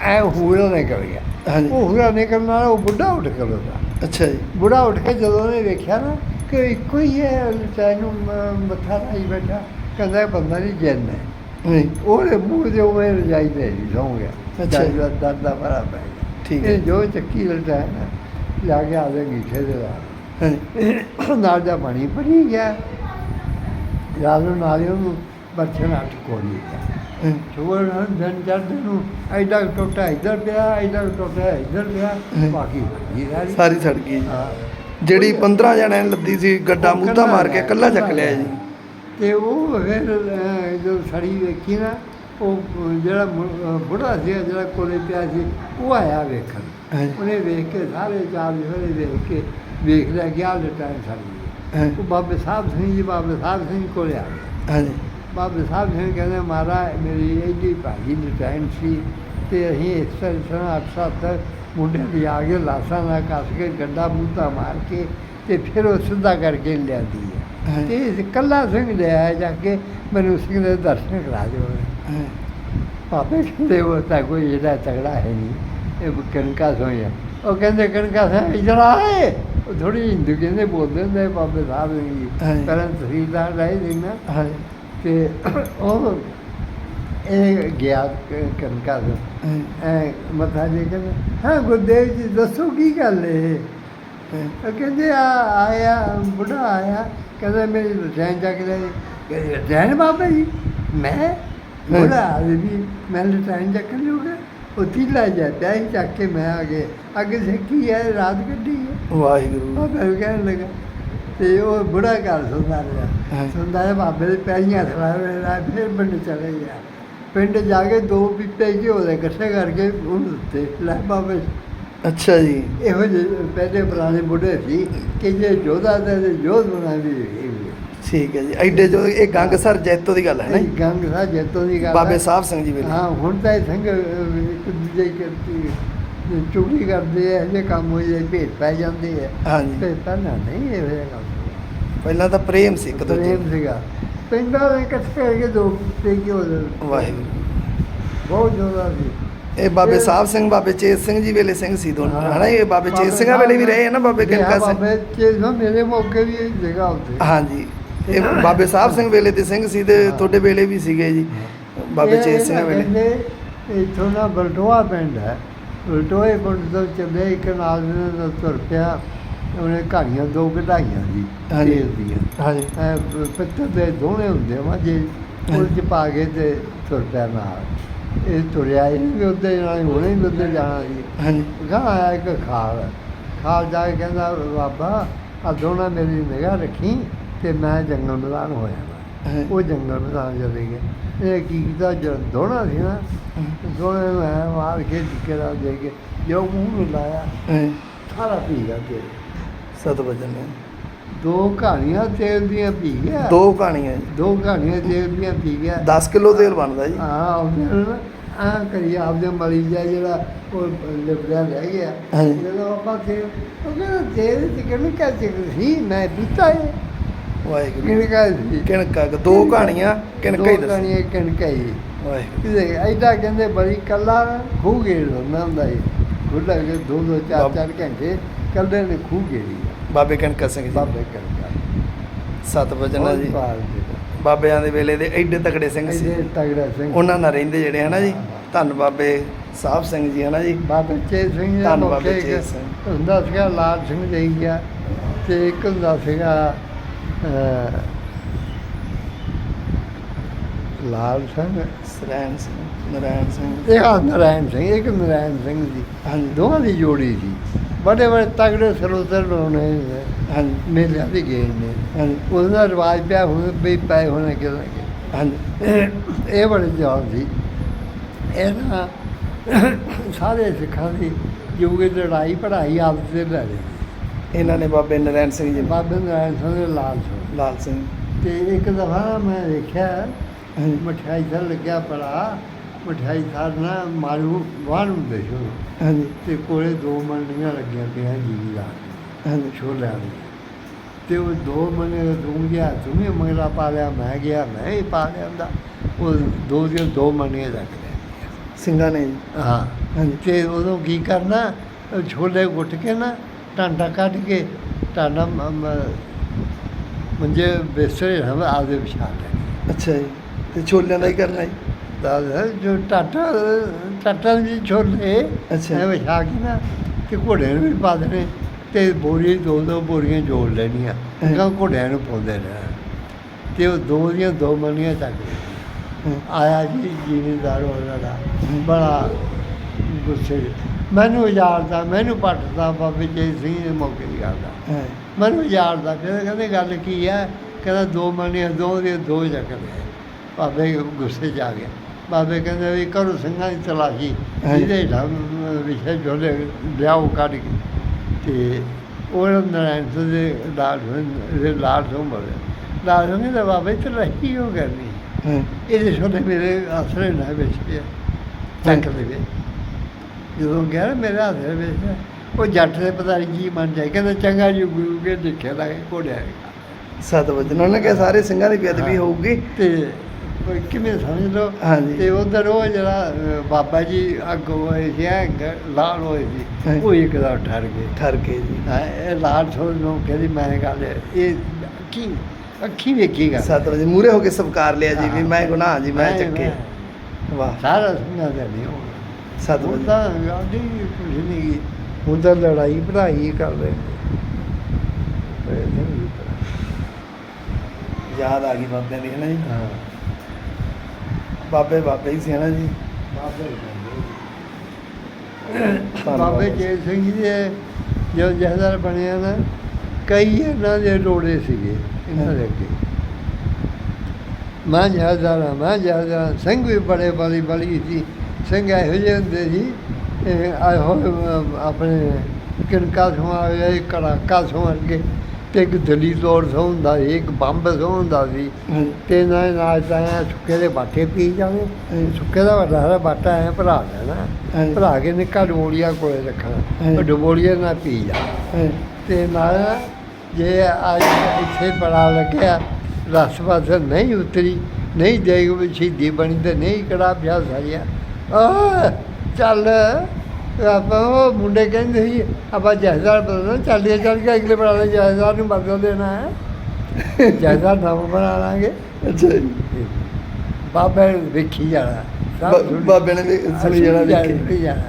ਐ ਹੂਰਾ ਨਿਕਲ ਗਿਆ। ਹਾਂਜੀ। ਉਹ ਹੂਰਾ ਨਿਕਲਣ ਨਾਲ ਉਹ ਬੁੱਢਾ ਉੱਠ ਖਲੋਤਾ ਅੱਛਾ ਜੀ। ਬੁੱਢਾ ਉੱਠ ਕੇ ਜਦੋਂ ਉਹਨੇ ਵੇਖਿਆ ਨਾ ਕਿ ਇੱਕੋ ਹੀ ਹੈ ਲਟਾਈ ਨੂੰ ਮੱਥਾ ਲਾਈ ਬੈਠਾ ਕਹਿੰਦਾ ਬੰਦਾ ਨਹੀਂ ਜਿੰਨ ਹੈ। ਹਾਂਜੀ ਉਹਦੇ ਮੂੰਹ ਦੇ ਉਹ ਰਜਾਈ ਦੇ ਨਹੀਂ ਸੌਂ ਗਿਆ। ਅੱਛਾ। ਦਰਦ ਦਾ ਭਰਾ ਪੈ ਗਿਆ। ਠੀਕ ਹੈ। ਜੋ ਚੱਕੀ ਲਟਾਇਆ ਨਾ ਜਾ ਕੇ ਆਦੇ ਗੀਠੇ ਦੇ ਨਾਲ ਨਾਲ ਦਾ ਪਾਣੀ ਭਰੀ ਗਿਆ। ਰਾਤ ਨੂੰ ਨਾਲ ਹੀ ਉਹਨੂੰ ਬਰਛਣ ਕੋਲੀ ਗਿਆ ਨੂੰ ਦਿਨ ਚੜ੍ਹਦੇ ਨੂੰ ਐਡਾ ਟੋਟਾ ਇੱਧਰ ਪਿਆ ਐਡਾ ਟੋਟਾ ਇੱਧਰ ਪਿਆ। ਬਾਕੀ ਭੱਜੀ ਸਾਰੀ ਸਾਰੀ ਸੜ ਗਈ। ਜੀ। ਹਾਂ। ਜਿਹੜੀ 15 ਜਣਿਆਂ ਨੇ ਲੱਦੀ ਸੀ ਗੱਡਾ ਮੂਧਾ ਮਾਰ ਕੇ ਇਕੱਲਾ ਚੱਕ ਲਿਆ ਜੀ। ਤੇ ਉਹ ਫਿਰ ਜਦੋਂ ਸੜੀ ਵੇਖੀ ਨਾ ਉਹ ਜਿਹੜਾ ਬੁੜਾ ਸੀ ਜਿਹੜਾ ਕੋਲੇ ਪਿਆ ਸੀ ਉਹ ਆਇਆ ਵੇਖਣ। ਉਹਨੇ ਵੇਖ ਕੇ ਸਾਰੇ ਚਾਰ ਜਿਹੜੇ ਵੇਖ ਕੇ ਵੇਖ ਲਿਆ ਕਿ ਆਹ ਸੜ ਹਾਂਜੀ ਉਹ ਬਾਬੇ ਸਾਹਿਬ ਸਿੰਘ ਜੀ ਬਾਬੇ ਸਾਹਿਬ ਸਿੰਘ ਕੋਲੇ ਆ ਗਏ। ਹਾਂਜੀ ਬਾਬੇ ਸਾਹਿਬ ਸਿੰਘ ਕਹਿੰਦੇ ਮਹਾਰਾਜ ਮੇਰੀ ਐਡੀ ਭਾਗੀ ਲਟਾਇਨ ਸੀ ਤੇ ਅਸੀਂ ਇਸ ਤਰ੍ਹਾਂ ਅੱਠ ਸੱਤ ਮੁੰਡੇ ਦੀ ਆ ਕੇ ਲਾਸਾਂ ਨਾਲ ਕੱਸ ਕੇ ਗੱਡਾ ਮੂੰਹਤਾ ਮਾਰ ਕੇ ਤੇ ਫਿਰ ਉਹ ਸਿੱਧਾ ਕਰਕੇ ਲਿਆਂਦੀ ਹੈ। ਤੇ ਇਹ ਕੱਲਾ ਸਿੰਘ ਲਿਆ ਜਾ ਕੇ ਮੈਨੂੰ ਸਿੰਘ ਦੇ ਦਰਸ਼ਨ ਕਰਾ ਦਿਓ। ਪਾਪੇ ਕਹਿੰਦੇ ਉਹ ਤਾਂ ਕੋਈ ਜਿਹੜਾ ਤਗੜਾ ਹੈ ਨਹੀਂ ਇਹ ਕਣਕਾ ਸੋਇਆ ਉਹ ਕਹਿੰਦੇ ਕਣਕਾ ਸੋਇਆ ਇਧਰ ਆਏ ਉਹ ਥੋੜੀ ਹਿੰਦੂ ਕਹਿੰਦੇ ਬੋਲਦੇ ਹੁੰਦੇ ਬਾਬੇ ਸਾਹਿਬ ਜੀ। ਪਹਿਲਾਂ ਤਹਿਸੀਲਦਾਰ ਰਹੇ ਸੀ ਨਾ। ਹਾਂਜੀ ਤੇ ਉਹ ਇਹ ਗਿਆ ਕ- ਕਣਕਾ ਤੋਂ ਹਾਂਜੀ। ਐ ਮੱਥਾ ਜੇ ਕਹਿੰਦੇ ਹਾਂ ਗੁਰਦੇਵ ਜੀ ਦੱਸੋ ਕੀ ਗੱਲ ਹੈ ਹਾਂਜੀ। ਉਹ ਕਹਿੰਦੇ ਆ ਆਇਆ ਬੁੱਢਾ ਆਇਆ ਕਹਿੰਦਾ ਮੇਰੀ ਰਸਾਇਣ ਚੱਕ ਲੈ ਕਹਿੰਦੇ ਰਸਾਇਣ ਬਾਬਾ ਜੀ ਮੈਂ ਬੁੱਢਾ ਆਦਮੀ ਵੀ ਮੈਂ ਰਸਾਇਣ ਚੱਕ ਲਿਓਗਾ ਉਹ ਤੀਲਾ ਜਾ ਪਿਆ ਹੀ ਚੱਕ ਕੇ ਮੈਂ ਆ ਗਏ ਅੱਗੇ ਸਿੱਖੀ ਹੈ ਰਾਤ ਕੱਢੀ ਹੈ ਵਾਹਿਗੁਰੂ ਉਹ ਮੈਂ ਕਹਿਣ ਲੱਗਾ ਤੇ ਉਹ ਬੁੜਾ ਘਰ ਸੁਣਦਾ ਰਿਹਾ। ਸੁਣਦਾ ਹੈ ਬਾਬੇ ਦੇ ਪੈਰੀਆਂ ਥੜਾ ਰਿਹਾ ਫਿਰ ਪਿੰਡ ਚਲੇ ਗਿਆ। ਪਿੰਡ ਜਾ ਕੇ ਦੋ ਪੀਪੇ ਘਿਓ ਦੇ ਇਕੱਠੇ ਕਰਕੇ ਉਹਨੂੰ ਦਿੱਤੇ ਲੈ ਬਾਬੇ। ਅੱਛਾ ਜੀ। ਇਹੋ ਜਿਹੇ ਪਹਿਲੇ ਪੁਰਾਣੇ ਬੁੱਢੇ ਸੀ ਕਿ ਜੇ ਜੋਧਾ ਦਾ ਤੇ ਜੋਧ ਬਣਾ ਵੀ ਠੀਕ ਹੈ ਜੀ। ਐਡੇ ਜੋ ਇਹ ਗੰਗਸਰ ਜੈਤੋ ਦੀ ਗੱਲ ਹੈ ਨਾ ਜੀ? ਗੰਗ ਦਾ ਜੇਤੋਂ ਦੀ ਗੱਲ ਬਾਬੇ। ਸਾਹਿਬ ਸਿੰਘ ਜੀ ਵੇਲੇ ਹਾਂ ਹੁਣ ਤਾਂ ਇਹ ਸਿੰਘ ਇੱਕ ਦੂਜੇ ਕਰਤੀ ਚੁਗਲੀ ਕਰਦੇ ਆ ਜੇ ਕੰਮ ਹੋ ਜਾਏ ਭੇਟ ਪੈ ਜਾਂਦੇ ਆ। ਹਾਂਜੀ ਤੇ ਪਹਿਲਾਂ ਨਹੀਂ ਇਹ ਹੋਇਆ ਕੰਮ। ਪਹਿਲਾਂ ਤਾਂ ਪ੍ਰੇਮ ਸੀ ਇੱਕ ਦੂਜੇ ਪ੍ਰੇਮ ਸੀਗਾ। ਪਿੰਡਾਂ ਦੇ ਇਕੱਠੇ ਕਰਕੇ ਦੋ ਤੇ ਕੀ ਹੋ ਵਾਹਿਗੁਰੂ। ਬਹੁਤ ਜ਼ਿਆਦਾ ਸੀ। ਇਹ ਬਾਬੇ ਸਾਹਿਬ ਸਿੰਘ ਬਾਬੇ ਚੇਤ ਸਿੰਘ ਜੀ ਵੇਲੇ ਸਿੰਘ ਸੀ ਦੋਨੋਂ। ਹਾਂ। ਹਨਾ ਇਹ ਬਾਬੇ ਚੇਤ ਸਿੰਘਾਂ ਵੇਲੇ ਵੀ ਰਹੇ ਆ ਨਾ ਬਾਬੇ ਹਾਂ, ਕਨਕਾ ਸਿੰਘ। ਬਾਬੇ ਚੇਤ ਸਿੰਘ ਮੇਰੇ ਮੌਕੇ ਵੀ ਜਗ੍ਹਾ ਉੱਤੇ ਹਾਂਜੀ। ਇਹ ਬਾਬੇ ਸਾਹਿਬ ਸਿੰਘ ਵੇਲੇ ਦੇ ਸਿੰਘ ਸੀ ਤੇ ਹਾਂ। ਤੁਹਾਡੇ ਵੇਲੇ ਵੀ ਸੀਗੇ ਜੀ ਬਾਬੇ ਚੇਤ ਸਿੰਘ ਵੇਲੇ। ਇੱਥੋਂ ਨਾ ਬਲਟੋਆ ਪਿੰਡ ਹੈ। ਬਲਟੋਏ ਪਿੰਡ ਤੋਂ ਚੱਲੇ ਇੱਕ ਨਾਲ ਦੇ ਤੁਰ ਪਿਆ। ਉਹਨੇ ਘਾੜੀਆਂ ਦੋ ਕਢਾਈਆਂ ਸੀ ਹਾਂਜੀ। ਤੇਲ ਦੀਆਂ। ਹਾਂਜੀ। ਐ ਪਿੱਤਲ ਦੇ ਦੋਨੇ ਹੁੰਦੇ ਵਾ ਜੇ ਉਹ ਚ ਪਾ ਕੇ ਤੇ ਤੁਰ ਪਿਆ ਨਾਲ। ਇਹ ਤੁਰਿਆ ਹੀ ਵੀ ਉੱਤੇ ਨਾਲ ਹੁਣੇ ਹੀ ਉੱਤੇ ਜਾਣਾ ਸੀ ਹਾਂਜੀ। ਗਾਂ ਆਇਆ ਇੱਕ ਖਾਲ। ਖਾਲ ਜਾ ਕੇ ਕਹਿੰਦਾ ਬਾਬਾ ਆ ਦੋਨਾਂ ਮੇਰੀ ਨਿਗਾਹ ਰੱਖੀ ਤੇ ਮੈਂ ਜੰਗਲ ਮੈਦਾਨ ਹੋਇਆ ਹਾਂਜੀ। ਉਹ ਜੰਗਲ ਮੈਦਾਨ ਚਲੇ ਗਏ। ਇਹ ਕੀ ਕੀਤਾ ਜਦ ਦੋਣਾ ਸੀ ਨਾ ਦੋਨੇ ਨੂੰ ਐਂ ਮਾਰ ਕੇ ਟਿੱਕੇ ਦਾ ਦੇ ਕੇ ਜੋ ਮੂੰਹ ਨੂੰ ਲਾਇਆ ਹਾਂਜੀ। ਸਾਰਾ ਪੀ ਗਿਆ ਤੇ ਸਤ ਵਜਨ ਨੇ। ਦੋ ਕਹਾਣੀਆਂ ਤੇਲ ਦੀਆਂ ਪੀ ਗਿਆ। ਦੋ ਕਹਾਣੀਆਂ ਜੀ। ਦੋ ਕਹਾਣੀਆਂ ਤੇਲ ਦੀਆਂ ਪੀ ਗਿਆ। 10 ਕਿਲੋ ਤੇਲ ਬਣਦਾ ਜੀ। ਹਾਂ ਉਹਨੇ ਆ ਕਰੀ ਆਪਦੇ ਮਰੀ ਜਾ ਜਿਹੜਾ ਉਹ ਲਿਬੜਿਆ ਰਹਿ ਗਿਆ। ਜਦੋਂ ਆਪਾਂ ਤੇ ਉਹ ਕਹਿੰਦਾ ਤੇਲ ਚ ਕਿਹਨੂੰ ਕਹਿ ਸੀ? ਮੈਂ ਪੀਤਾ ਹੈ ਵਾਹਿਗੁਰੂ। ਸੀ? ਕਿਣਕਾ ਦੋ ਕਹਾਣੀਆਂ ਕਿਣਕਾ ਹੀ ਦੋ ਦੱਸ। ਕਹਾਣੀਆਂ ਕਿਣਕਾ ਹੀ। ਵਾਹਿਗੁਰੂ। ਐਡਾ ਕਹਿੰਦੇ ਬੜੀ ਕੱਲਾ ਖੂਹ ਗੇੜ ਹੁੰਦਾ ਹੁੰਦਾ ਖੁੱਲਾ ਕੇ ਦੋ ਦੋ ਚਾਰ ਚਾਰ ਘੰਟੇ ਕੱਲੇ ਨੇ ਖੂਹ ਗੇੜੀ। ਬਾਬੇ ਕਣਕਾ ਸਿੰਘ ਜੀ। ਬਾਬੇ ਕਰਦਾ ਸਤ ਵਜਨਾ ਜੀ। ਬਾਬਿਆਂ ਦੇ ਵੇਲੇ ਦੇ ਐਡੇ ਤਕੜੇ ਸਿੰਘ ਸੀ। ਇਹਦੇ ਤਗੜਾ ਸਿੰਘ। ਉਹਨਾਂ ਨਾਲ ਰਹਿੰਦੇ ਜਿਹੜੇ ਹਨਾ ਜੀ? ਧੰਨ ਬਾਬੇ ਸਾਹਿਬ ਸਿੰਘ ਜੀ ਹਨਾ ਜੀ? ਬਾਬਾ ਚੇਤ ਸਿੰਘ ਦਾ ਧੰਨ ਬਾਬੇ ਚੇਤ ਸਿੰਘ। ਹੁੰਦਾ ਸੀਗਾ ਲਾਲ ਸਿੰਘ ਦੇ ਗਿਆ। ਤੇ ਇੱਕ ਹੁੰਦਾ ਸੀਗਾ ਲਾਲ ਸਿੰਘ। ਸਰੈਣ ਸਿੰਘ ਨਰਾਇਣ ਸਿੰਘ। ਇਹ ਆ ਨਰਾਇਣ ਸਿੰਘ ਇੱਕ ਨਰਾਇਣ ਸਿੰਘ ਜੀ ਦੋਵਾਂ ਦੀ ਜੋੜੀ ਸੀ। ਬੜੇ ਬੜੇ ਤਗੜੇ ਸਰੋਤਰ ਲੋਨੇ ਹਾਂਜੀ। ਮੇਲਿਆਂ ਦੇ ਗਏ ਨੇ। ਹਾਂਜੀ। ਉਹਦਾ ਰਿਵਾਜ ਪਿਆ ਹੁਣ ਵੀ ਪਏ ਹੋਣੇ ਕਿ ਹਾਂਜੀ। ਇਹ ਬੜੇ ਜਾਨ ਸੀ। ਇਹ ਨਾ ਸਾਰੇ ਸਿੱਖਾਂ ਦੀ ਯੋਗੇ ਦੀ ਲੜਾਈ ਪੜਾਈ ਆਪਸ ਤੇ ਲੈ ਇਹਨਾਂ ਨੇ ਬਾਬੇ ਨਰਾਇਣ ਸਿੰਘ ਜੀ ਬਾਬੇ ਨਾਰਾਇਣ ਸਿੰਘ ਦੇ ਲਾਲ ਸਿੰਘ। ਲਾਲ ਸਿੰਘ। ਤੇ ਇੱਕ ਦਫਾ ਮੈਂ ਦੇਖਿਆ ਮਠਿਆਈ ਸਰ ਲੱਗਿਆ ਪੜਾ ਮਠਿਆਈ ਨਾ ਮਾਰੂ ਵਾਣ ਹੁੰਦੇ ਸੀ। ਹਾਂਜੀ। ਤੇ ਕੋਲੇ ਦੋ ਮੰਡੀਆਂ ਲੱਗੀਆਂ ਪਈਆਂ ਜੀ ਦਾ ਹਾਂਜੀ। ਛੋਲਿਆਂ ਦੀ ਤੇ ਉਹ ਦੋ ਮਨੇ ਤੂੰ ਗਿਆ ਤੂੰ ਵੀ ਮੰਗਲਾ ਪਾ ਲਿਆ ਮੈਂ ਗਿਆ ਮੈਂ ਹੀ ਪਾ ਲਿਆਂਦਾ। ਉਹ ਦੋ ਦੀਆਂ ਦੋ ਮਨੇ ਰੱਖ ਲਿਆ। ਸਿੰਘਾਂ ਨੇ ਹਾਂ। ਹਾਂਜੀ। ਤੇ ਉਦੋਂ ਕੀ ਕਰਨਾ ਛੋਲੇ ਗੁੱਟ ਕੇ ਨਾ ਟਾਂਡਾ ਕੱਢ ਕੇ ਟਾਂਡਾ ਮੰਜੇ ਬਿਸਤਰੇ ਹਮ ਆਦੇ ਵਿਛਾ ਲੈਣੇ ਅੱਛਾ ਜੀ। ਤੇ ਛੋਲਿਆਂ ਦਾ ਹੀ ਕਰਨਾ ਜੀ। ਦਾਦਾ ਜੋ ਟਾਟਾ ਟਾਟਾ ਦੀ ਛੋਲੇ ਅੱਛਾ। ਐ ਵਿਛਾ ਕੇ ਨਾ ਤੇ ਘੋੜੇ ਨੂੰ ਵੀ ਪਾ ਦੇਣੇ ਤੇ ਬੋਰੀ ਦੋ ਦੋ ਬੋਰੀਆਂ ਜੋੜ ਲੈਣੀਆਂ। ਹਾਂ। ਕਾਂ ਘੋੜਿਆਂ ਨੂੰ ਪਾਉਂਦੇ ਰਹਿਣਾ ਤੇ ਉਹ ਦੋ ਦੀਆਂ ਦੋ ਮੰਨੀਆਂ ਚੱਕ ਲਈਆਂ। ਹਾਂ, ਆਇਆ ਜੀ ਜ਼ਿਮੀਂਦਾਰ ਉਹਨਾਂ ਦਾ। ਬੜਾ ਗੁੱਸੇ 'ਚ। ਮੈਨੂੰ ਉਜਾੜਦਾ ਮੈਨੂੰ ਪੱਟਦਾ ਬਾਬੇ ਜੀ ਸਿੰਘ ਦੇ ਮੌਕੇ ਦੀ ਗੱਲ ਦਾ ਹਾਂ, ਮੈਨੂੰ ਉਜਾੜਦਾ ਕਹਿੰਦੇ ਕਹਿੰਦੇ ਗੱਲ ਕੀ ਹੈ ਕਹਿੰਦਾ ਦੋ ਮੰਨੀਆਂ ਦੋ ਦੇ ਦੋ ਚੱਕ ਬਾਬੇ ਗੁੱਸੇ 'ਚ ਆ ਗਿਆ। ਬਾਬੇ ਕਹਿੰਦੇ ਵੀ ਕਰੋ ਸਿੰਘਾਂ ਦੀ ਤਲਾਸ਼ੀ। ਹਾਂਜੀ। ਜਿਹਦੇ ਢੰਗ ਵਿਸ਼ੇ ਜੋਲੇ ਲਿਆਓ ਕੱਢ ਕੇ ਤੇ ਉਹ ਨਾਰਾਇਣ ਸਿੰਘ ਦੇ ਲਾਲ ਦੇ ਲਾਲ ਤੋਂ ਬੋਲੇ ਲਾਲ ਸਿੰਘ ਦੇ ਬਾਬੇ ਤੇ ਰਹੀ ਹੋ ਕਰਨੀ? ਹਾਂ, ਇਹਦੇ ਛੋਲੇ ਮੇਰੇ ਆਸਰੇ ਨਾ ਵਿੱਚ ਚੱਕ ਲਵੇ ਜਦੋਂ ਗਿਆ ਨਾ ਮੇਰੇ ਦੇ ਵਿੱਚ ਉਹ ਜੱਟ ਦੇ ਪਤਾ ਨਹੀਂ ਕੀ ਮਨ ਜਾਏ। ਕਹਿੰਦਾ ਚੰਗਾ ਜੀ ਗੁਰੂ ਕੇ ਦੇਖਿਆ ਲੱਗੇ ਘੋੜਿਆ ਸਤ ਵਜਨ ਉਹਨਾਂ ਨੇ ਕਿਹਾ ਸਾਰੇ ਸਿੰਘਾਂ ਦੀ ਬੇਅਦਬੀ ਹਾਂ। ਹੋਊਗੀ। ਤੇ ਕਿਵੇਂ ਸਮਝ ਲਓ ਹਾਂਜੀ। ਤੇ ਉਧਰ ਉਹ ਜਿਹੜਾ ਅ, ਬਾਬਾ ਜੀ ਅੱਗੋਂ ਹੋਏ ਸੀ ਐਂ ਗ- ਲਾਲ ਹੋਏ ਸੀ। ਉਹ ਇੱਕਦਮ ਠਰ ਗਏ। ਠਰ ਕੇ ਜੀ। ਹਾਂ, ਇਹ ਲਾਲ ਛੋੜ ਨੂੰ ਕਹਿੰਦੀ ਮੈਂ ਗੱਲ ਇਹ ਅੱਖੀ ਅੱਖੀ ਵੇਖੀਗਾ ਸਤ ਵਜੇ ਮੂਰੇ ਹੋ ਕੇ ਸਵਕਾਰ ਲਿਆ ਜੀ ਵੀ। ਮੈਂ ਗੁਨਾਹ ਜੀ ਮੈਂ ਚੱਕੇ। ਵਾਹ। ਸਾਰਾ ਸੁਣਿਆ ਤੇ ਨਹੀਂ ਸਤ ਹੁਣ ਵਜੇ ਤਾਂ ਗਾਂਧੀ ਕੁਝ ਨਹੀਂ ਗੀ। ਤਾਂ ਲੜਾਈ ਪੜਾਈ ਕਰ ਰਹੇ ਨੇ। ਇਹ ਨਹੀਂ ਯਾਦ ਆ ਗਈ ਬਾਬਿਆਂ ਦੀ ਹੈ ਨਾ ਜੀ? ਹਾਂ। ਬਾਬੇ ਬਾਬੇ ਹੀ ਸੀ ਨਾ ਜੀ। ਬਾਬੇ ਬਾਬੇ ਜੇ ਸਿੰਘ ਜੀ ਦੇ ਜੋ ਜਹਦਰ ਬਣਿਆ ਨਾ ਕਈ ਇਹਨਾਂ ਦੇ ਰੋੜੇ ਸੀਗੇ ਇਹਨਾਂ ਦੇ ਅੱਗੇ। ਮੈਂ ਜਹਦਰ ਮੈਂ ਜਹਦਰ ਸਿੰਘ ਵੀ ਬੜੇ ਬੜੀ ਬੜੀ ਸੀ। ਸਿੰਘ ਇਹੋ ਜਿਹੇ ਹੁੰਦੇ ਇਹ ਹੋਏ ਅਮ, ਆਪਣੇ ਕਿਣਕਾ ਸੁਆ ਇੱਕ ਕੜਾਕਾ ਸੁਆ ਅੱਗੇ। ਤੇ ਇੱਕ ਦਲੀ ਤੋੜ ਸੌ ਹੁੰਦਾ ਸੀ ਇੱਕ ਬੰਬ ਸੌ। ਹੁੰਦਾ ਸੀ ਤੇ ਨਾ ਤਾਂ ਐਂ ਸੁੱਕੇ ਦੇ ਬਾਟੇ ਪੀ ਜਾਵੇ। ਸੁੱਕੇ ਦਾ ਵੱਡਾ ਸਾਰਾ ਬਾਟਾ ਐ ਭਰਾ ਲੈਣਾ। ਭਰਾ ਕੇ ਨਿੱਕਾ ਡੋਲੀਆ ਕੋਲੇ ਰੱਖਣਾ। ਡਬੋਲੀਆ ਨਾਲ ਪੀ ਜਾ। ਤੇ ਨਾਲ ਜੇ ਅੱਜ ਇੱਥੇ ਬੜਾ ਲੱਗਿਆ ਰਸ ਬਸ ਨਹੀਂ ਉਤਰੀ ਨਹੀਂ ਦੇਗ ਵਿੱਚ ਸ਼ਹੀਦੀ ਬਣੀ ਤੇ ਨਹੀਂ ਕੜਾ ਪਿਆ ਸਾਰਿਆ। ਆ ਚੱਲ। ਆਪਾਂ ਉਹ ਮੁੰਡੇ ਕਹਿੰਦੇ ਸੀ ਆਪਾਂ ਜਹਦਾਰ ਬਦਲਣਾ ਚੱਲੀਏ ਚੱਲ ਕੇ ਅਗਲੇ ਬਣਾ ਲੈ ਜਹਦਾਰ ਨੂੰ ਬਦਲ ਦੇਣਾ ਹੈ। ਜਹਦਾਰ ਨਾਮ ਬਣਾ ਲਾਂਗੇ। ਅੱਛਾ ਜੀ। ਬਾਬੇ ਨੂੰ ਵੇਖੀ ਜਾਣਾ। ਸਭ ਬਾਬੇ ਨੇ ਸੁਣੀ ਜਾਣਾ, ਵੇਖੀ। ਜਾਣਾ।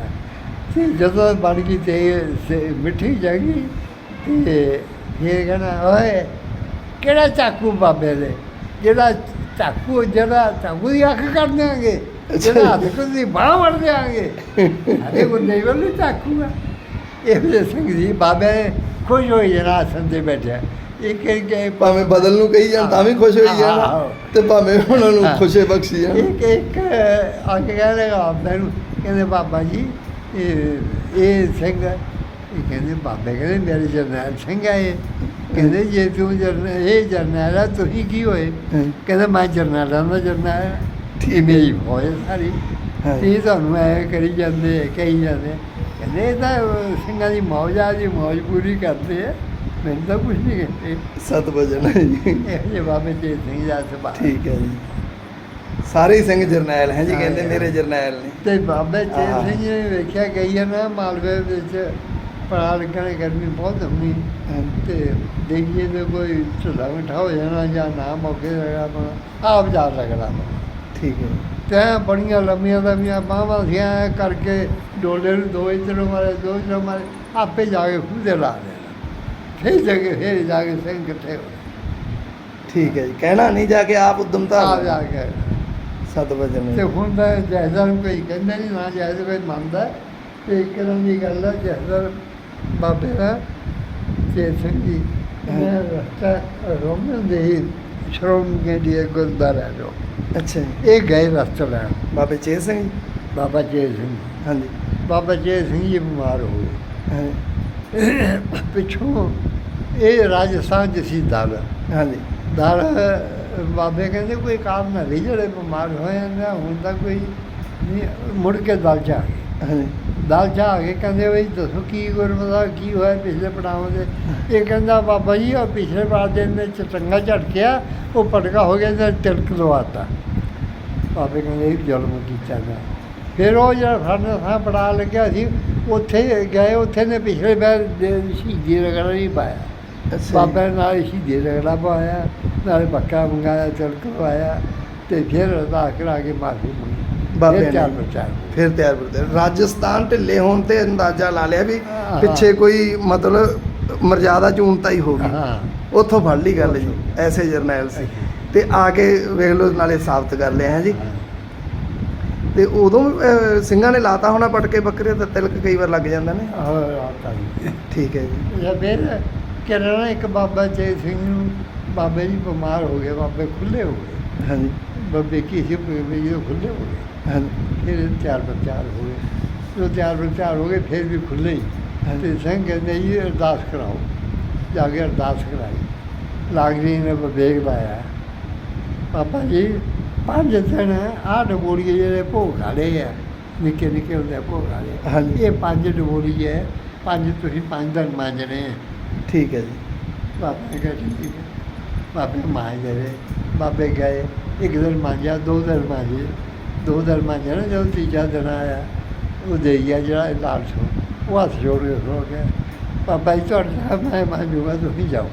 ਤੇ ਜਦੋਂ ਬਣ ਗਈ ਤੇ ਮਿੱਠੀ ਜਾਗੀ ਤੇ ਇਹ ਕਹਿੰਦਾ ਓਏ ਕਿਹੜਾ ਚਾਕੂ ਬਾਬੇ ਦੇ? ਜਿਹੜਾ ਚਾਕੂ ਜਿਹੜਾ ਚਾਕੂ ਦੀ ਅੱਖ ਕਰ ਦਿਆਂਗੇ। ਜਿਹੜਾ ਹੱਥ ਕੁੱਦੀ ਬਾਹ ਵੜ ਦਿਆਂਗੇ ਅਰੇ ਉਹ ਨਹੀਂ ਵੱਲ ਚਾਕੂ ਆ ਇਹ ਵੀ ਸਿੰਘ ਜੀ ਬਾਬੇ ਖੁਸ਼ ਹੋਈ ਜਨਾ ਆਸਨ ਤੇ ਬੈਠਾ ਇੱਕ ਇੱਕ ਭਾਵੇਂ ਬਦਲ ਨੂੰ ਕਹੀ ਜਾਣ ਤਾਂ ਵੀ ਖੁਸ਼ ਹੋਈ ਜਾਣ। ਤੇ ਭਾਵੇਂ ਉਹਨਾਂ ਨੂੰ ਹਾਂ। ਖੁਸ਼ੇ ਬਖਸ਼ੀ ਜਾਣ। ਇੱਕ ਇੱਕ ਆ ਕੇ ਕਹਿੰਦੇ ਆਪਦਾ ਨੂੰ ਕਹਿੰਦੇ ਬਾਬਾ ਜੀ ਇਹ ਇਹ ਸਿੰਘ ਇਹ ਕਹਿੰਦੇ ਬਾਬੇ ਕਹਿੰਦੇ ਮੇਰੇ ਜਰਨੈਲ ਸਿੰਘ ਆ ਇਹ। ਕਹਿੰਦੇ ਜੇ ਤੂੰ ਜਰਨੈਲ ਇਹ ਜਰਨੈਲ ਆ ਤੁਸੀਂ ਕੀ ਹੋਏ? ਹਾਂ। ਕਹਿੰਦਾ ਮੈਂ ਜਰਨੈਲਾਂ ਦਾ ਜਰਨੈਲ ਇਹ ਮੇਰੀ ਫੌਜ ਸਾਰੀ। ਹਾਂ। ਇਹ ਤੁਹਾਨੂੰ ਐ ਕਰੀ ਜਾਂਦੇ ਕਹੀ ਜਾਂਦੇ। ਕਹਿੰਦੇ ਇਹ ਤਾਂ ਸਿੰਘਾਂ ਦੀ ਮੌਜ ਆ ਜੀ ਮੌਜ ਪੂਰੀ ਕਰਦੇ ਆ। ਮੈਨੂੰ ਤਾਂ ਕੁਝ ਨਹੀਂ ਕਹਿੰਦੇ। ਸਤ ਵਜਨ ਹੈ ਜੀ। ਇਹੋ ਜਿਹੇ ਬਾਬੇ ਜੀ ਸਿੰਘ ਦਾ ਸੁਭਾਅ। ਠੀਕ ਹੈ ਜੀ। ਸਾਰੇ ਹੀ ਸਿੰਘ ਜਰਨੈਲ ਹੈ ਜੀ ਹਾਂ, ਕਹਿੰਦੇ ਹਾਂ। ਮੇਰੇ ਜਰਨੈਲ ਨੇ। ਤੇ ਬਾਬੇ ਚੇਤ ਆਹਾ। ਸਿੰਘ ਜੀ ਨੇ ਵੇਖਿਆ ਗਈ ਹੈ ਨਾ ਮਾਲਵੇ ਵਿੱਚ ਪੜਾ ਲੱਗਣ ਗਰਮੀ ਬਹੁਤ ਹੁੰਦੀ। ਹਾਂ। ਤੇ ਦੇਖੀਏ ਤੇ ਕੋਈ ਢਿੱਲਾ ਮਿੱਠਾ ਹੋ ਜਾਣਾ ਜਾਂ ਨਾ ਮੌਕੇ ਲਗਾ ਆਪਣਾ ਆਪ ਜਾ ਸਕਦਾ ਠੀਕ ਹੈ। ਤੇ ਬੜੀਆਂ ਲੰਮੀਆਂ ਲੰਮੀਆਂ ਬਾਹਾਂ ਸੀ ਐਂ ਕਰਕੇ ਡੋਲੇ ਨੂੰ ਦੋ ਇੱਧਰੋਂ ਮਾਰੇ ਦੋ ਇੱਧਰੋਂ ਮਾਰੇ ਆਪੇ ਜਾ ਕੇ ਖੁਦੇ ਲਾ ਦੇਣਾ। ਫਿਰ ਜਾ ਕੇ ਫਿਰ ਜਾ ਕੇ ਸਿੰਘ ਇਕੱਠੇ ਹੋਏ ਠੀਕ ਹੈ ਜੀ ਕਹਿਣਾ ਨਹੀਂ ਜਾ ਕੇ ਆਪ ਉਦਮ ਆ ਜਾ ਕੇ ਸਤ ਵਜਨ ਤੇ ਹੁਣ ਤਾਂ ਜੈਸਾ ਨੂੰ ਕੋਈ ਕਹਿੰਦਾ ਨਹੀਂ ਨਾ ਜੈਸਾ ਕੋਈ ਮੰਨਦਾ। ਤੇ ਇੱਕ ਤਰ੍ਹਾਂ ਦੀ ਗੱਲ ਹੈ ਜੈਸਾ ਬਾਬੇ ਦਾ ਚੇਤ ਸਿੰਘ ਜੀ ਰਸਤਾ ਰੋਮਨ ਦੇ ਸ਼ਰਮ ਕੇ ਦੀ ਗੁਰਦਾਰਾ ਜੋ। ਅੱਛਾ ਜੀ। ਇਹ ਗਏ ਰਸਤਾ ਲੈਣ। ਬਾਬੇ ਚੇਤ ਸਿੰਘ ਜੀ? ਬਾਬਾ ਚੇਤ ਸਿੰਘ ਹਾਂਜੀ। ਬਾਬਾ ਚੇਤ ਸਿੰਘ ਜੀ ਬਿਮਾਰ ਹੋ ਗਏ। ਪਿੱਛੋਂ ਇਹ ਰਾਜਸਥਾਨ ਚ ਸੀ ਦਲ। ਹਾਂਜੀ। ਦਲ ਬਾਬੇ ਕਹਿੰਦੇ ਕੋਈ ਕਾਰਨ ਨਹੀਂ ਜਿਹੜੇ ਬਿਮਾਰ ਹੋਏ ਨੇ ਤਾਂ ਕੋਈ ਮੁੜ ਕੇ ਦਲ ਚ ਹਾਂਜੀ। ਦਲ ਚ ਆ ਕੇ ਕਹਿੰਦੇ ਬਈ ਦੱਸੋ ਕੀ ਗੁਰਮਤਾ ਕੀ ਹੋਇਆ ਪਿਛਲੇ ਪੜਾਵਾਂ ਦੇ। ਇਹ ਕਹਿੰਦਾ ਬਾਬਾ ਜੀ ਉਹ ਪਿਛਲੇ ਵਾਰ ਦੇ ਨੇ ਚਟੰਗਾ ਝਟਕਿਆ ਉਹ ਪਟਕਾ ਹੋ ਗਿਆ ਤੇ ਤਿਲਕ ਲਵਾਤਾ। ਬਾਬੇ ਕਹਿੰਦੇ ਇਹ ਜ਼ੁਲਮ ਕੀਤਾ ਨਾ ਫਿਰ ਉਹ ਜਿਹੜਾ ਫਰਨ ਥਾਂ ਬੜਾ ਲੱਗਿਆ ਸੀ ਉੱਥੇ ਗਏ ਉੱਥੇ ਨੇ ਪਿਛਲੇ ਵਾਰ ਦੇ ਸ਼ਹੀਦੀ ਰਗੜਾ ਨਹੀਂ ਪਾਇਆ। ਬਾਬਾ ਨਾਲ ਸ਼ਹੀਦੀ ਰਗੜਾ ਪਾਇਆ ਨਾਲ ਬੱਕਾ ਮੰਗਾਇਆ ਤਿਲਕ ਲਵਾਇਆ ਤੇ ਫਿਰ ਅਰਦਾਸ ਕਰਾ ਕੇ ਮਾਫੀ ਮੰਗੀ। ਬਾਬੇ ਫਿਰ ਨੇ। ਚਾਰ ਪ੍ਰਚਾਰ ਫਿਰ ਤਿਆਰ ਬਰਦੇ ਰਾਜਸਥਾਨ ਢਿੱਲੇ ਹੋਣ ਤੇ ਅੰਦਾਜ਼ਾ ਲਾ ਲਿਆ ਵੀ ਹਾਂ। ਪਿੱਛੇ ਕੋਈ ਮਤਲਬ ਮਰਜ਼ਾਦਾ ਚੂਨਤਾ ਹੀ ਹੋ ਗਈ। ਹਾਂ। ਉੱਥੋਂ ਫੜ ਲਈ ਗੱਲ ਜੀ ਐਸੇ ਜਰਨੈਲ ਸੀ। ਤੇ ਆ ਕੇ ਵੇਖ ਲਓ ਨਾਲੇ ਸਾਬਤ ਕਰ ਲਿਆ ਹੈ ਜੀ। ਤੇ ਉਦੋਂ ਅਹ, ਸਿੰਘਾਂ ਨੇ ਲਾਤਾ ਹੋਣਾ ਪਟਕੇ ਬੱਕਰੇ ਤੇ ਤਿਲਕ ਕਈ ਵਾਰ ਲੱਗ ਜਾਂਦਾ ਨੇ। ਆਹ ਆਤਾ ਜੀ। ਠੀਕ ਹੈ ਜੀ। ਜਾਂ ਫਿਰ ਕਿਰਨ ਇੱਕ ਬਾਬਾ ਚੇ ਸਿੰਘ ਨੂੰ ਬਾਬੇ ਜੀ ਬਿਮਾਰ ਹੋ ਗਏ ਬਾਬੇ ਖੁੱਲੇ ਹੋ ਗਏ। ਹਾਂਜੀ। ਬਾਬੇ ਕੀ ਸੀ ਜੀ ਉਹ ਖੁੱਲੇ ਹੋ ਗਏ। ਹਾਂਜੀ। ਫਿਰ ਚਾਰ ਪ੍ਰਚਾਰ ਹੋ ਗਏ। ਜੋ ਚਾਰ ਪ੍ਰਚਾਰ ਹੋ ਗਏ ਫਿਰ ਵੀ ਖੁੱਲੇ ਹੀ। ਤੇ ਸਿੰਘ ਕਹਿੰਦੇ ਜੀ ਅਰਦਾਸ ਕਰਾਓ। ਜਾ ਕੇ ਅਰਦਾਸ ਕਰਾਈ। ਲਾਗਰੀ ਨੇ ਬੇਗ ਲਾਇਆ ਪਾਪਾ ਜੀ ਪੰਜ ਦਿਨ ਆਹ ਡਬੋੜੀਏ ਜਿਹੜੇ ਭੋਗ ਵਾਲੇ ਆ। ਨਿੱਕੇ ਨਿੱਕੇ ਹੁੰਦੇ ਆ ਭੋਗ ਹਾਂਜੀ। ਇਹ ਪੰਜ ਡਬੋੜੀ ਹੈ ਪੰਜ ਤੁਸੀਂ ਪੰਜ ਦਿਨ ਮੰਜਣੇ ਆ। ਠੀਕ ਹੈ ਜੀ। ਬਾਬੇ ਨੇ ਕਿਹਾ ਠੀਕ ਹੈ। ਬਾਬੇ ਮਾਂਜ ਰਹੇ ਬਾਬੇ ਗਏ, ਇੱਕ ਦਿਨ ਮਾਂਜਿਆ ਦੋ ਦਿਨ ਮਾਂਜੇ ਦੋ ਦਿਨ ਮਾਂਜਿਆ ਨਾ, ਜਦੋਂ ਤੀਜਾ ਦਿਨ ਆਇਆ, ਉਹ ਦੇ ਗਿਆ ਜਿਹੜਾ ਇਹ ਲਾਲ ਉਹ ਹੱਥ ਜੋੜ ਕੇ ਖਲੋ ਗਿਆ। ਬਾਬਾ ਜੀ, ਤੁਹਾਡੇ ਨਾਲ ਮੈਂ ਮਾਂਜੂਗਾ ਤੁਸੀਂ ਜਾਓ।